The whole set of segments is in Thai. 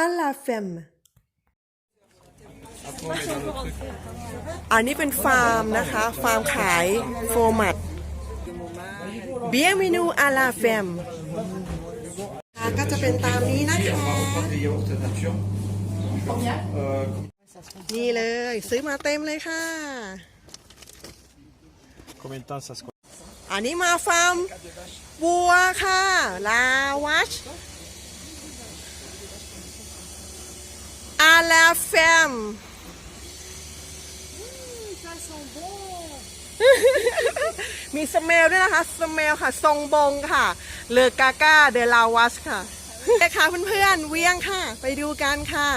à la femme อันนี้เป็นฟาร์มนะคะ ฟาร์มขายโฟมัด Bienvenue à la femme ก็จะเป็นตามนี้นะคะ des yaourts nature. Euh, นี่เลย ซื้อมาเต็มเลยค่ะ Combien de temps ça se อันนี้มาฟาร์มวัวค่ะ ลาวัช อาลาแฟมมีสเมลด้วยนะคะ สเมลค่ะ ทรงบงค่ะ เลอกาก้าเดลาวัชค่ะเด็กค่ะเพื่อนๆ เวียงค่ะ ไปดูกันค่ะ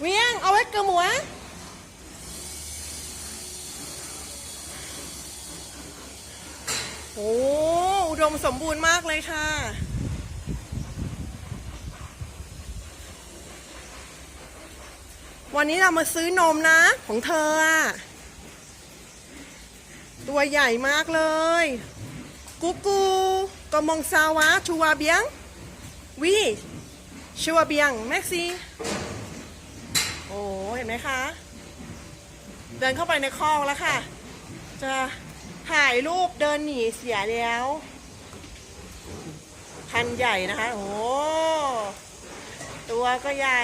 เวียง เอาไว้กระหมัว โอ้อุดมสมบูรณ์มากเลยค่ะ วันนี้เรามาซื้อนมนะ ของเธออะตัวใหญ่มากเลย กุ๊กกูกมองซาวะชัวเบียงวีชัวเบียงแม็กซี่โอ้เห็นไหมคะ เดินเข้าไปในคลองแล้วค่ะ จะ ถ่ายรูปเดินหนีเสียแล้ว พันใหญ่นะคะ โอ้ตัวก็ใหญ่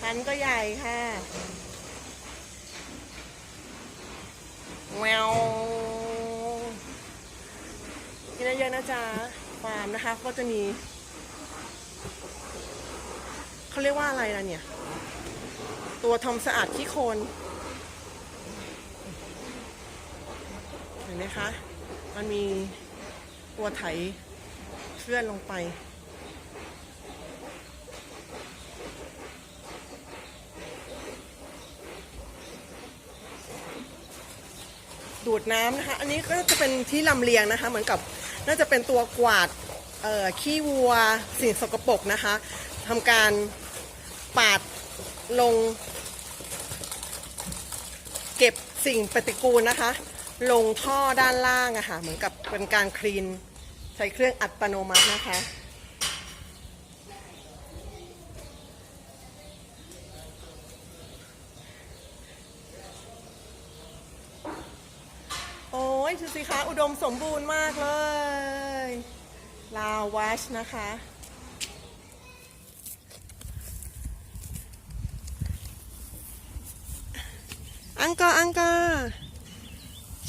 พันก็ใหญ่ค่ะแววกินเยอะๆนะจ๊ะฟาร์มนะคะ ก็จะมี เขาเรียกว่าอะไรล่ะเนี่ย ตัวทำสะอาดขี้โคลนเห็น ไหมคะ มันมีตัวไถเคลื่อนลงไป ดูดน้ำนะคะ อันนี้ก็จะเป็นที่ลำเลียงนะคะ เหมือนกับน่าจะเป็นตัวกวาดขี้วัวสิ่งสกปรกนะคะทำการปาดลง เก็บสิ่งปฏิกูลนะคะ ลงท่อด้านล่างอะค่ะ เหมือนกับเป็นการคลีน ใช้เครื่องอัตโนมัตินะคะ โอ้ยดูสิคะอุดมสมบูรณ์มากเลย ลาวัชนะคะอังกออังกอ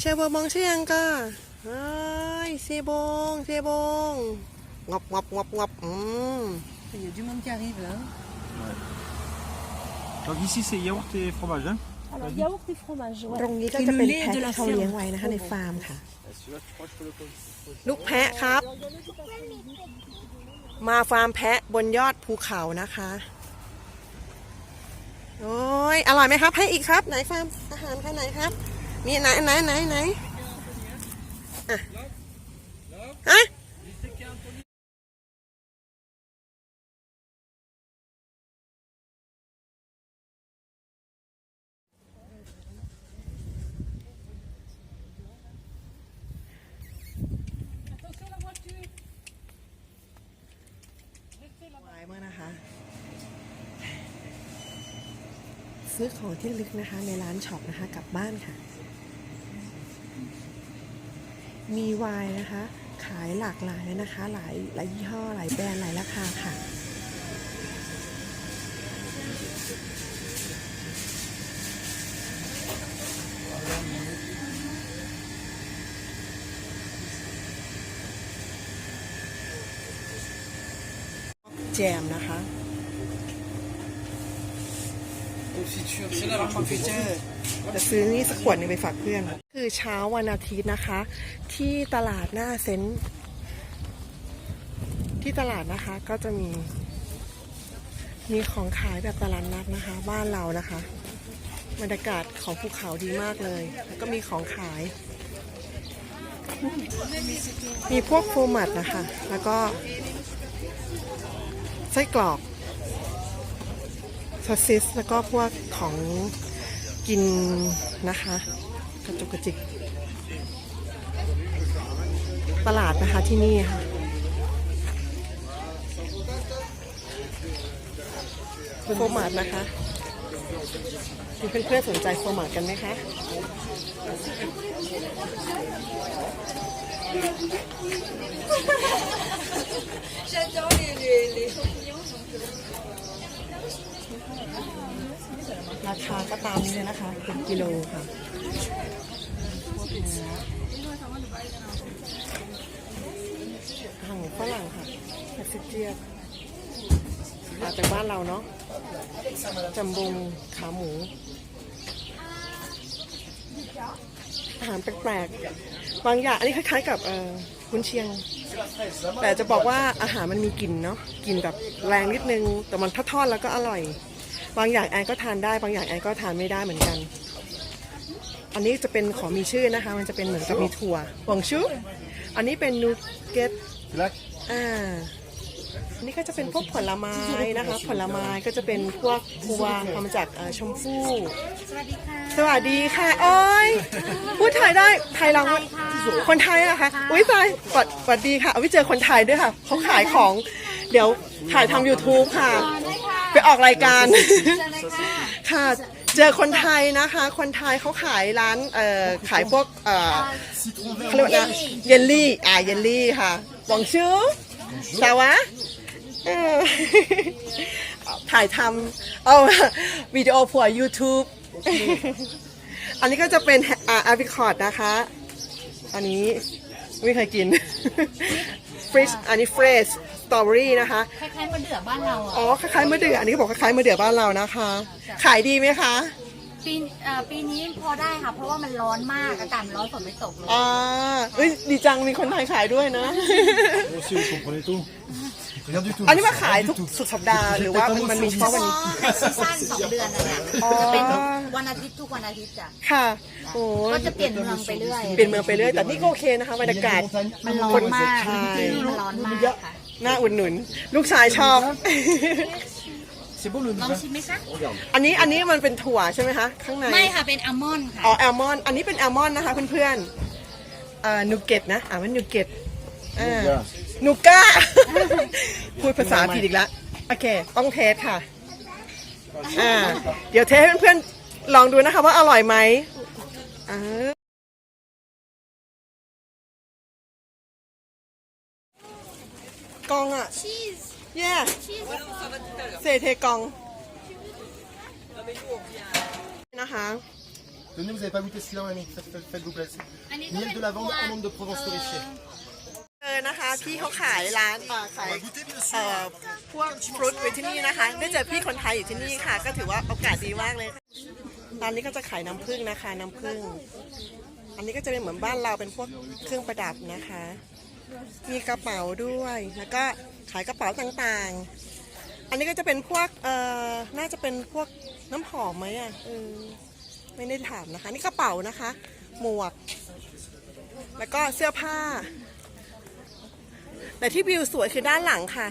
เชฟบองชื่ออังกอร์เฮ้ยเซบงเซบงงบงบงบงบอืม Il y a du monde qui arrive là. Donc ici c'est yaourt et fromage, hein Alors, yaourt et fromage, ouais. ตรงนี้ก็จะเป็นคือแพะเล่ที่ de la เขา ferme เลี้ยงไว้นะคะในฟาร์มค่ะ ลูกแพะครับ มาฟาร์มแพะบนยอดภูเขานะคะ โอ้ย อร่อยไหมครับ ให้อีกครับ ไหนฟาร์มอาหารค่ะไหนครับ มีไหนไหนไหนไหนอะฮะมากนะคะ ซื้อของที่ลึกนะคะในร้านช็อปนะคะกลับบ้านค่ะ มีวน์นะคะ ขายหลากหลายนะคะ หลายหลายยี่ห้อ หลายแบรนด์หลายราคาค่ะ แจมนะคะ จะซื้อนี่สักขวดนึงไปฝากเพื่อน คือเช้าวันอาทิตย์นะคะ ที่ตลาดหน้าเซนที่ตลาดนะคะก็จะมี มีของขายแบบตลาดนัดนะคะ บ้านเรานะคะบรรยากาศของภูเขาดีมากเลย แล้วก็มีของขาย มีพวกโฟมัดนะคะ แล้วก็ไส้กรอก ซอสซิสแล้วก็พวกของกินนนะคะ กระจุกกระจิก ตลาดนะคะที่นี่ค่ะ โฟมาร์ทนะคะมีเพื่อนๆสนใจโฟมาร์ทกันไหมคะ ราคาก็ตามนี้เลยนะคะเป็นกิโลค่ะหั่งฝรั่งค่ะแคสเจียบมาจากบ้านเราเนาะจำบงขาหมู อาหารแปลกๆบางอย่าง อันนี้คล้ายๆกับเอ่อกุนเชียง แต่จะบอกว่าอาหารมันมีกลิ่นเนาะกลิ่นแบบแรงนิดนึง แต่มันทอดๆแล้วก็อร่อย บางอย่างแอนก็ทานได้ บางอย่างแอนก็ทานไม่ได้เหมือนกัน อันนี้จะเป็นของมีชื่อนะคะ มันจะเป็นเหมือนกับมีถั่วหวงชูอันนี้เป็นนูเกตอ่าอันนี้ก็จะเป็นพวกผลไม้นะคะ ผลไม้ก็จะเป็นพวกพวงทำมาจากเอ่อชมพู่ สวัสดีค่ะ สวัสดีค่ะ โอ้ยพูดไทยได้ไทยเรา คนไทยอะคะ อุ้ยตายสวัสสวัสดีค่ะเอาไปเจอคนไทยด้วยค่ะ เขาขายของ เดี๋ยวถ่ายทำ YouTube ค่ะ ไปออกรายการ ค่ะ เจอคนไทยนะคะ คนไทยเขาขายร้าน เอ่อ ขายพวก เอ่อเขาเรียกว่านะเยลลี่ อ่า เยลลี่ค่ะหวังชื่อสาวะเออถ่ายทำเอาวิดีโอผัว YouTube อันนี้ก็จะเป็นอ่าอาบิคอร์ดนะคะ อันนี้ไม่เคยกิน ฟริชอันนี้เฟรชสตรอเบอรี่นะคะ คล้ายๆมะเดื่อบ้านเราอะอ๋อคล้ายๆมะเดื่อ อันนี้ก็บอกคล้ายๆมะเดื่อบ้านเรานะคะ ขายดีไหมคะ ปีเอ่อปีนี้พอได้ค่ะ เพราะว่ามันร้อนมากอากาศมันร้อนฝนไม่ตกเลยอ่าเอ้ย ดีจัง มีคนไทยขายด้วยนะ Aussi, vous comprenez tout. Rien du tout. อันนี้มาขายทุกสุดสัปดาห์หรือว่ามันมันมีเฉพาะวันนี้ ซีซั่นสองเดือนนะเนี่ยอ๋อ จะเป็นวันอาทิตย์ทุกวันอาทิตย์จ้ะค่ะ โอ้ก็จะเปลี่ยนเมืองไปเรื่อยเปลี่ยนเมืองไปเรื่อยแต่นี่ก็โอเคนะคะบรรยากาศ มันร้อนมากใช่มันร้อนมากค่ะ น่าอุดหนุน ลูกชายชอบ C'est beau le ลองชิมไหมคะ อันนี้อันนี้มันเป็นถั่วใช่ไหมคะ ข้างใน ไม่ค่ะเป็นอัลมอนด์ค่ะ อ๋อแอลมอนด์อันนี้เป็นแอลมอนด์นะคะเพื่อนๆเอ่อนูเกตนะ อ่านว่านูเกตอ่า นูก้า พูดภาษาผิดอีกแล้วโอเค ต้องเทสค่ะ อ่า เดี๋ยวเทสให้เพื่อนๆ ลองดูนะคะว่าอร่อยไหมอ่ากองอะชีสเย่เซเทกอง นะคะ Tenez, vous n'avez pas goûté celui-là, mamie. Faites- faites- Faites-vous plaisir. Miel de lavande, amande de Provence torréfiée. เออนะคะ พี่เขาขายร้านอ่าขายเอ่อพวกฟรุตไว้ที่นี่นะคะได้เจอพี่คนไทยอยู่ที่นี่ค่ะ ก็ถือว่าโอกาสดีมากเลยร้านนี้ก็จะขายน้ำผึ้งนะคะน้ำผึ้งอันนี้ก็จะเป็นเหมือนบ้านเราเป็นพวกเครื่องประดับนะคะ มีกระเป๋าด้วยแล้วก็ขายกระเป๋าต่างๆ อันนี้ก็จะเป็นพวกเอ่อน่าจะเป็นพวกน้ำหอมไหมอะเออไม่ได้ถามนะคะ นี่กระเป๋านะคะ หมวก แล้วก็เสื้อผ้า แต่ที่วิวสวยคือด้านหลังค่ะ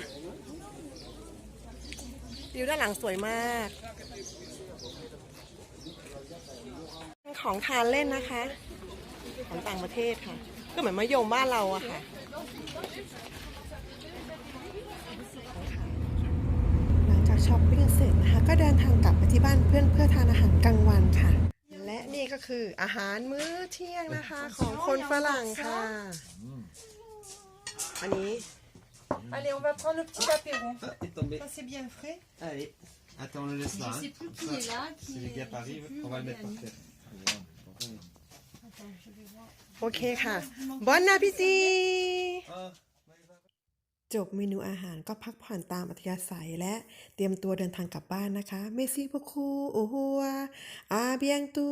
วิวด้านหลังสวยมาก ของทานเล่นนะคะ ของต่างประเทศค่ะ ก็เหมือนมะยมบ้านเราอะค่ะหลังจากช้อปปิ้งเสร็จนะคะก็เดินทางกลับไปที่บ้านเพื่อนเพื่อทานอาหารกลางวันค่ะ และนี่ก็คืออาหารมื้อเที่ยงนะคะของคนฝรั่งค่ะ อันนี้ Allez, on va prendre le petit apéro. est tombé. Ça, c'est bien frais. Allez. Attends, on le laisse là. hein. plus qui est là, qui Si les gars arrivent, on va le mettre par terre. โอเคค่ะ บอนนาพิซีจบเมนูอาหารก็พักผ่อนตามอัธยาศัยและเตรียมตัวเดินทางกลับบ้านนะคะ เมซี่พคูโอฮัวอาเบียงตู